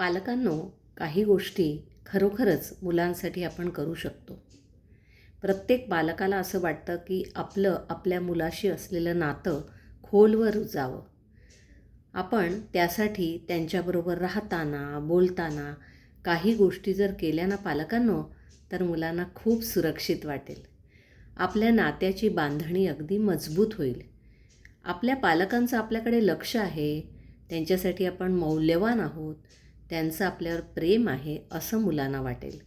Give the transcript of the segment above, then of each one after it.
पालकांनो काही गोष्टी खरोखरच मुलांसाठी आपण करू शकतो. प्रत्येक बालकाला असं वाटतं की आपलं आपल्या मुलाशी असलेलं नातं खोलवर जावं. आपण त्यासाठी त्यांच्याबरोबर राहताना बोलताना काही गोष्टी जर केल्या ना पालकांनो तर मुलांना खूप सुरक्षित वाटेल. आपल्या नात्याची बांधणी अगदी मजबूत होईल. आपल्या पालकांचं आपल्याकडे लक्ष आहे. त्यांच्यासाठी आपण मौल्यवान आहोत. त्यांचं आपल्यावर प्रेम आहे असं मुलांना वाटेल.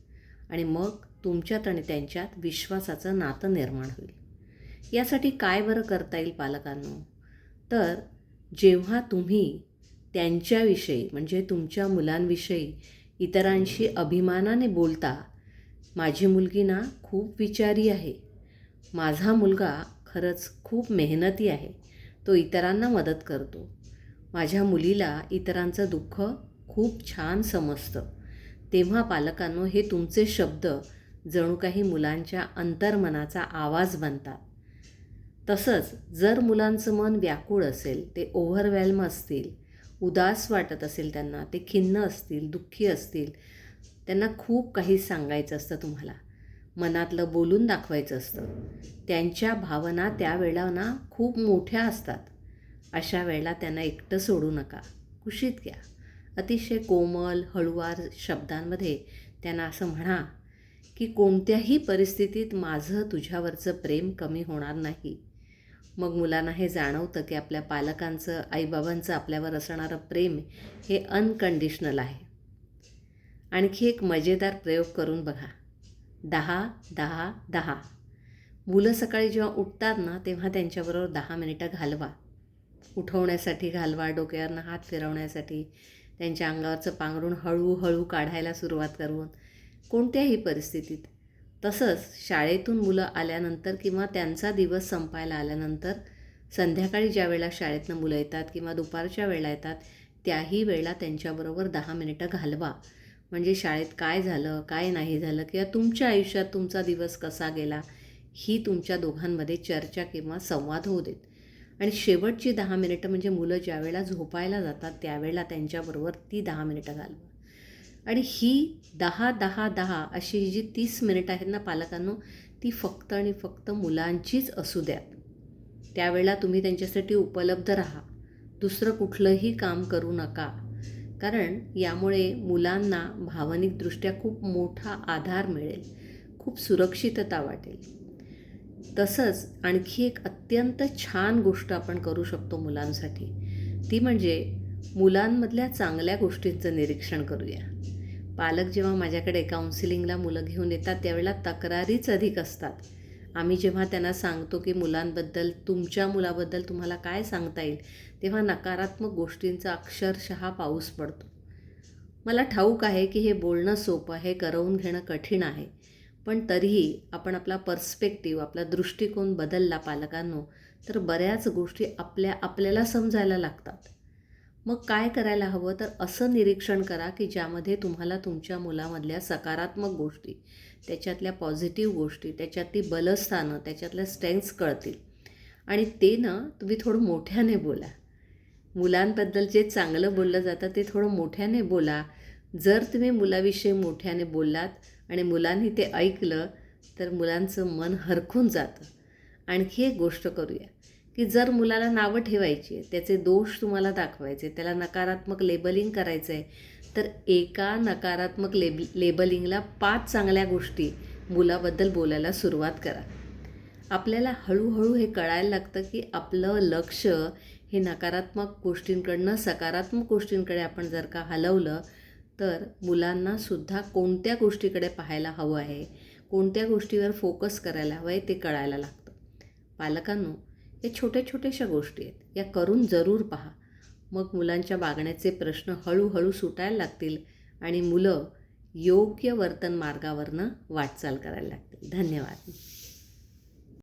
आणि मग तुमच्यात आणि त्यांच्यात विश्वासाचं नातं निर्माण होईल. यासाठी काय बरं करता येईल पालकांनो? तर जेव्हा तुम्ही त्यांच्याविषयी म्हणजे तुमच्या मुलांविषयी इतरांशी अभिमानाने बोलता माझी मुलगी ना खूप विचारी आहे. माझा मुलगा खरंच खूप मेहनती आहे. तो इतरांना मदत करतो. माझ्या मुलीला इतरांचं दुःख खूप छान समजतं. तेव्हा पालकांनो हे तुमचे शब्द जणू काही मुलांच्या अंतर्मनाचा आवाज बनतात. तसंच जर मुलांचं मन व्याकुळ असेल ते ओव्हरवेल्म असतील उदास वाटत असेल त्यांना ते खिन्न असतील दुःखी असतील त्यांना खूप काही सांगायचं असतं तुम्हाला. मनातलं बोलून दाखवायचं असतं. त्यांच्या भावना त्यावेळेला ना खूप मोठ्या असतात. अशा वेळेला त्यांना एकटं सोडू नका. कुशीत घ्या. अतिशय कोमल हळुवार शब्दांमध्ये त्यांना असं म्हणा की कोणत्याही परिस्थितीत माझं तुझ्यावरचं प्रेम कमी होणार नाही. मग मुलांना हे जाणवतं की आपल्या पालकांचं आईबाबांचं आपल्यावर असणारं प्रेम हे अनकंडिशनल आहे. आणखी एक मजेदार प्रयोग करून बघा. दहा दहा दहा. मुलं सकाळी जेव्हा उठतात ना तेव्हा त्यांच्याबरोबर दहा मिनिटं घालवा. उठवण्यासाठी घालवा डोक्यावरनं हात फिरवण्यासाठी. त्यांच्या अंगावरचं पांघरून हळूहळू काढायला सुरुवात करून कोणत्याही परिस्थितीत. तसंच शाळेतून मुलं आल्यानंतर किंवा त्यांचा दिवस संपायला आल्यानंतर संध्याकाळी ज्या वेळेला शाळेतनं मुलं येतात किंवा दुपारच्या वेळेला येतात त्याही वेळेला त्यांच्याबरोबर दहा मिनिटं घालवा. म्हणजे शाळेत काय झालं काय नाही झालं किंवा तुमच्या आयुष्यात तुमचा दिवस कसा गेला ही तुमच्या दोघांमध्ये चर्चा किंवा संवाद होऊ देत. आणि शेवटची दहा मिनिटं म्हणजे मुलं ज्यावेळेला झोपायला जातात त्यावेळेला त्यांच्याबरोबर ती दहा मिनिटं घालवा. आणि ही दहा दहा दहा अशी जी तीस मिनिटं आहेत ना पालकांनो ती फक्त आणि फक्त मुलांचीच असू द्यात. त्यावेळेला तुम्ही त्यांच्यासाठी उपलब्ध राहा. दुसरं कुठलंही काम करू नका. कारण यामुळे मुलांना भावनिकदृष्ट्या खूप मोठा आधार मिळेल. खूप सुरक्षितता वाटेल. तसंच आणखी एक अत्यंत छान गोष्ट आपण करू शकतो मुलांसाठी. ती म्हणजे मुलांमधल्या चांगल्या गोष्टींचं निरीक्षण करूया. पालक जेव्हा माझ्याकडे काउन्सिलिंगला मुलं घेऊन येतात त्यावेळेला तक्रारीच अधिक असतात. आम्ही जेव्हा त्यांना सांगतो की मुलांबद्दल तुमच्या मुलाबद्दल तुम्हाला काय सांगता येईल तेव्हा नकारात्मक गोष्टींचा अक्षरशः पाऊस पडतो. मला ठाऊक आहे की हे बोलणं सोपं आहे करवून घेणं कठीण आहे. पण तरीही आपण आपला पर्स्पेक्टिव्ह आपला दृष्टिकोन बदलला पालकांनो तर बऱ्याच गोष्टी आपल्या आपल्याला समजायला लागतात. मग काय करायला हवं? तर असं निरीक्षण करा की ज्यामध्ये तुम्हाला तुमच्या मुलामधल्या सकारात्मक गोष्टी त्याच्यातल्या पॉझिटिव्ह गोष्टी त्याच्यातली बलस्थानं त्याच्यातल्या स्ट्रेंथ्स कळतील. आणि ते ना तुम्ही थोडं मोठ्याने बोला. मुलांबद्दल जे चांगलं बोललं जातं ते थोडं मोठ्याने बोला. जर तुम्ही मुलाविषयी मोठ्याने बोललात आणि मुलांनी ते ऐकलं तर मुलांचं मन हरखून जातं. आणखी एक गोष्ट करूया की जर मुलाला नावं ठेवायची आहे त्याचे दोष तुम्हाला दाखवायचे त्याला नकारात्मक लेबलिंग करायचं आहे तर एका नकारात्मक लेब लेबलिंगला पाच चांगल्या गोष्टी मुलाबद्दल बोलायला सुरुवात करा. आपल्याला हळूहळू हे कळायला लागतं की आपलं लक्ष हे नकारात्मक गोष्टींकडनं सकारात्मक गोष्टींकडे आपण जर का हलवलं तर मुलांनासुद्धा कोणत्या गोष्टीकडे पाहायला हवं आहे? कोणत्या गोष्टीवर फोकस करायला हवं आहे ते कळायला लागतं. पालकांनो या छोट्या छोट्याशा गोष्टी आहेत. या करून जरूर पहा. मग मुलांच्या वागण्याचे प्रश्न हळूहळू सुटायला लागतील आणि मुलं योग्य वर्तन मार्गावरनं वाटचाल करायला लागतील. धन्यवाद.